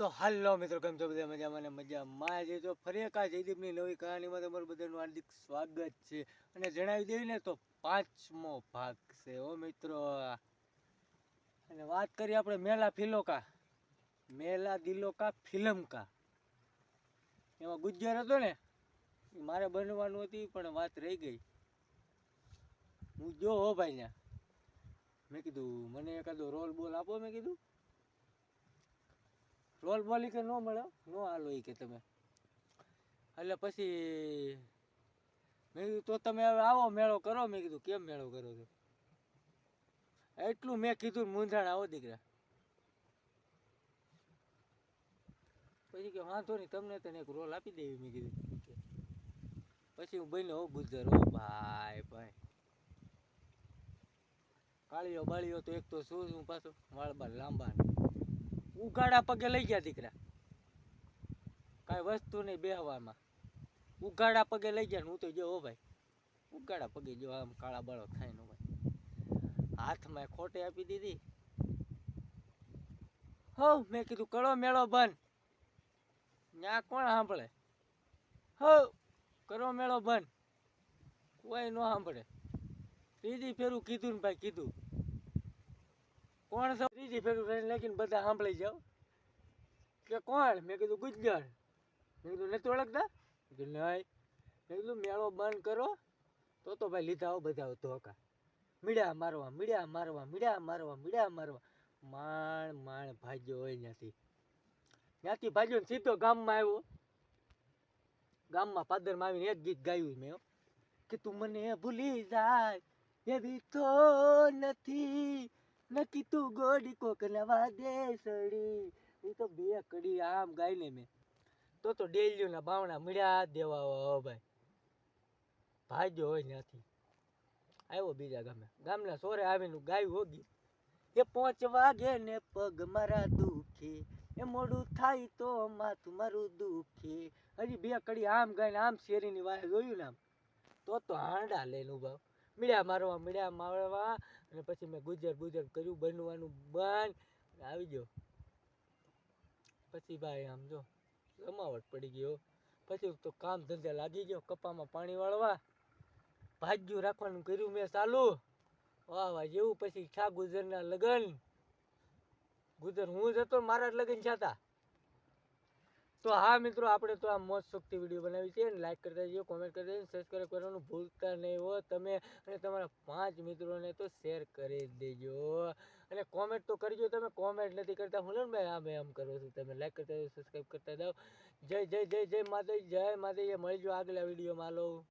તો હાલો મિત્રો, કેમ છો બધા મજામાં ને મજામાં? છે તો ફરી એક આ જયદીપની નવી કહાનીમાં તમારું બધાનું હાર્દિક સ્વાગત છે. અને જણાવી દેવી ને તો પાંચમો ભાગ છે ઓ મિત્રો. અને વાત કરીએ આપણે મેલા ફિલોકા. મેલા દિલોકા ફિલ્મકા. એમાં ગુજ્જર હતો ને મારે બનવાનું હતી, પણ વાત રહી ગઈ. હું જો હો ભાઈ ત્યાં. મેં કીધું, મને એકાદો રોલ બોલ આપો, મેં કીધું. રોલ બોલ કે ન મળે, ન હાલો કે તમે. એટલે પછી મેં કીધું, તો તમે હવે આવો મેળો કરો. મેં કીધું, કેમ મેળો કરો છો? એટલું મેં કીધું મૂંઝાણ આવો દીકરા. પછી કે વાંધો નહીં, તમને તને એક રોલ આપી દેવી, મેં કીધું. પછી હું બન્યો હો ગુજર હો ભાઈ ભાઈ. કાળીઓ બાળીઓ તો એક તો શું શું પાછો વાળ બાળ લાંબા ને. ઉગાડા પગે લઈ ગયા દીકરા. કાંઈ વસ્તુ નહીં બેહવામાં. ઉગાડા પગે લઈ ગયા હું તો જો ભાઈ. ઉગાડા પગે જો આમ કાળા બાળો થાય નો ભાઈ હાથમાં ખોટે આપી દીધી. હો મેં કીધું, કળો મેળો બંધ. ન્યા કોણ સાંભળે? હો કરો મેળો બંધ. કોઈ ન સાંભળે. ત્રીજી ફેરું કીધું ને ભાઈ કીધું. કોણ છે? ત્રીજી ફેરું લાગીને બધા સાંભળી જાઓ. કે કોણ? મેં કીધું ગુજ્જર. મેં કીધું નથી ઓળખતા? મેં કીધું, નહીં. મેં કીધું, મેળો બંધ કરો. તો તો ભાઈ લીધા હો બધા ધોકા. મીડ્યા મારવા મીડિયા મારવા મીડ્યા મારવા મીડિયા મારવા. માણ માણ ભાગ્યો હોય ત્યાંથી. ત્યાંથી ભાગ્યો ને સીધો ગામમાં આવ્યો. ગામમાં પાદરમાં આવીને એક ગીત ગાયું મેં. કે તું મને ભૂલી જાય એવી તો નથી. નકી તું ગોડી કોક ને દેસડી એ તો બે કડી આમ ગાઈને મેં. તો તો ડેલ્યુના બાવણા મળ્યા દેવા હો ભાઈ. ભાગ્યો હોય ત્યાંથી. આવ્યો બીજા ગામે. ગામના સોરે આવીને ગાયું હોગી. એ પાંચ વાગે ને પગ મારા દુખે. એ મોડું થાય તો માથું મારું દુખે. હજી બે કડી આમ ગાઈને આમ શેરીની વાય જોયું ને આમ. તો તો હાંડા લઈને ઊભા મીડિયા મારવા મીડિયા મારવા. અને પછી મેં ગુજર ગુજર કર્યું, બનવાનું બંધ. આવી ગયો. પછી ભાઈ આમ જો, જમાવટ પડી ગયો પછી તો કામ ધંધે લાગી ગયો, કપામાં પાણી વાળવા. ભાગ્યું રાખવાનું કર્યું મેં ચાલુ. વાહ વાહ, જેવું પછી છા ગુજરના લગન. ગુજર હું જ હતો મારા લગન છાતા તો હા મિત્રો, આપણે તો આ મોજ શોખથી વીડિયો બનાવી છે. લાઇક કરતા જઈએ કોમેન્ટ કરતા જઈએ સબસ્ક્રાઈબ કરવાનું ભૂલતા નહીં હો. તમે અને તમારા પાંચ મિત્રોને તો શેર કરી દેજો. અને કોમેન્ટ તો કરજો, તમે કોમેન્ટ નથી કરતા. હું ભાઈ આ મેં આમ કરું છું. તમે લાઇક કરતા જાઓ સબસ્ક્રાઈબ કરતા જાઓ. જય જય જય જય માતાજી જય માતાજી, મળીજો આગલા વિડીયોમાં હાલો.